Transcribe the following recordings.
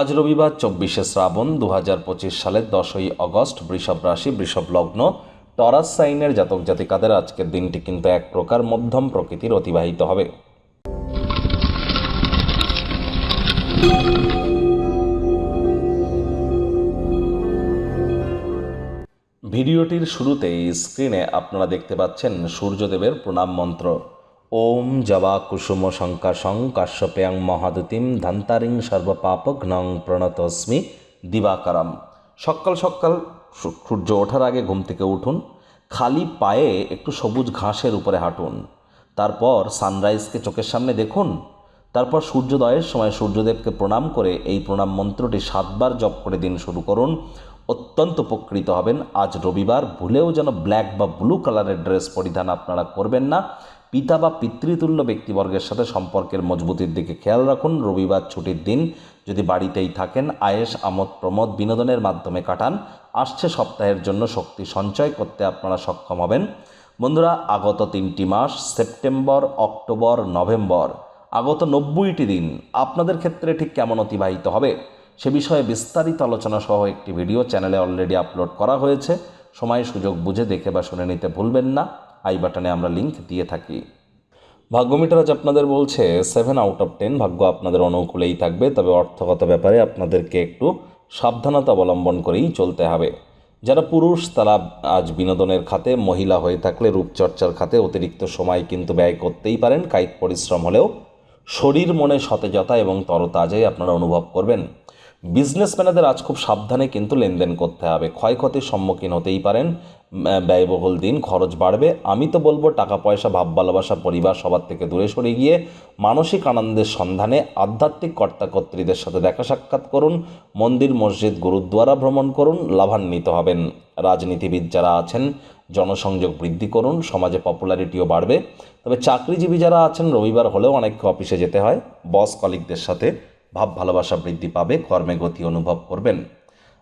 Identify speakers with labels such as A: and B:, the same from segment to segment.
A: আজ রবিবার চব্বিশে শ্রাবণ দু হাজার পঁচিশ সালের দশই অগস্ট বৃষভ রাশি, বৃষভ লগ্ন। টরাস সাইনের জাতক জাতিকাদের আজকের দিনটি কিন্তু এক প্রকার মধ্যম প্রকৃতির অতিবাহিত হবে। ভিডিওটির শুরুতেই স্ক্রিনে আপনারা দেখতে পাচ্ছেন সূর্যদেবের প্রণাম মন্ত্র। ওম জবা কুসুম শঙ্কাশং কাশ্যপেয়ং মহাদুতিম ধন্তারিং সর্বপাপঘ্নং প্রণতস্মি দিবাকারাম। সকাল সকাল সূর্য ওঠার আগে ঘুম থেকে উঠুন, খালি পায়ে একটু সবুজ ঘাসের উপরে হাঁটুন। তারপর সানরাইজকে চোখের সামনে দেখুন। তারপর সূর্যোদয়ের সময় সূর্যদেবকে প্রণাম করে এই প্রণাম মন্ত্রটি সাতবার জপ করে দিন শুরু করুন। অত্যন্ত উপকৃত হবেন। আজ রবিবার, ভুলেও যেন ব্ল্যাক বা ব্লু কালারের ড্রেস পরিধান আপনারা করবেন না। পিতা বা পিতৃতুল্য ব্যক্তিবর্গের সাথে সম্পর্কের মজবুতির দিকে খেয়াল রাখুন। রবিবার ছুটির দিন যদি বাড়িতেই থাকেন আয়েস আমোদ, প্রমোদ বিনোদনের মাধ্যমে কাটান। আসছে সপ্তাহের জন্য শক্তি সঞ্চয় করতে আপনারা সক্ষম হবেন। বন্ধুরা, আগত তিনটি মাস, সেপ্টেম্বর, অক্টোবর, নভেম্বর, আগত নব্বইটি দিন আপনাদের ক্ষেত্রে ঠিক কেমন অতিবাহিত হবে সে বিষয়ে বিস্তারিত আলোচনা সহ একটি ভিডিও চ্যানেলে অলরেডি আপলোড করা হয়েছে। সময় সুযোগ বুঝে দেখে বা শুনে নিতে ভুলবেন না। আই বাটনে আমরা লিংক দিয়ে থাকি। ভাগ্যমিটার আজ আপনাদের বলছে সেভেন আউট অফ টেন ভাগ্য আপনাদের অনুকূলেই থাকবে, তবে অর্থগত ব্যাপারে আপনাদেরকে একটু সাবধানতা অবলম্বন করেই চলতে হবে। যারা পুরুষ, তারা আজ বিনোদনের খাতে, মহিলা হয়ে থাকলে রূপচর্চার খাতে অতিরিক্ত সময় কিন্তু ব্যয় করতেই পারেন। কায়িক পরিশ্রম হলেও শরীর, মনে সতেজতা এবং তরতাজাই আপনারা অনুভব করবেন। বিজনেসম্যানেদের আজ খুব সাবধানে কিন্তু লেনদেন করতে হবে। ক্ষয়ক্ষতির সম্মুখীন হতেই পারেন। ব্যয়বহুল দিন, খরচ বাড়বে। আমি তো বলব, টাকা, পয়সা, ভাব, ভালোবাসা, পরিবার সবার থেকে দূরে সরে গিয়ে মানসিক আনন্দের সন্ধানে আধ্যাত্মিক কর্তাকর্ত্রীদের সাথে দেখা সাক্ষাৎ করুন। মন্দির, মসজিদ, গুরুদ্বারা ভ্রমণ করুন। লাভান্বিত হবেন। রাজনীতিবিদ যারা আছেন, জনসংযোগ বৃদ্ধি করুন। সমাজে পপুলারিটিও বাড়বে। তবে চাকরিজীবী যারা আছেন, রবিবার হলেও অনেককে অফিসে যেতে হয়। বস কলিকদের সাথে ভাব, ভালোবাসা বৃদ্ধি পাবে। কর্মে গতি অনুভব করবেন।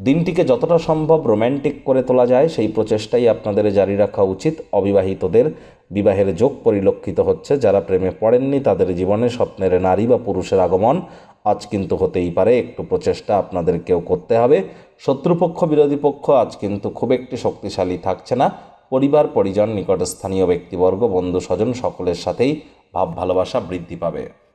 A: দিনটিকে যতটা সম্ভব রোম্যান্টিক করে তোলা যায়, সেই প্রচেষ্টাই আপনাদের জারি রাখা উচিত। অবিবাহিতদের বিবাহের যোগ পরিলক্ষিত হচ্ছে। যারা প্রেমে পড়েননি, তাদের জীবনে স্বপ্নের নারী বা পুরুষের আগমন আজ কিন্তু হতেই পারে। একটু প্রচেষ্টা আপনাদেরকেও করতে হবে। শত্রুপক্ষ, বিরোধী পক্ষ আজ কিন্তু খুব একটি শক্তিশালী থাকছে না। পরিবার, পরিজন, নিকটস্থানীয় ব্যক্তিবর্গ বন্ধু স্বজন সকলের সাথেই ভাব ভালোবাসা বৃদ্ধি পাবে।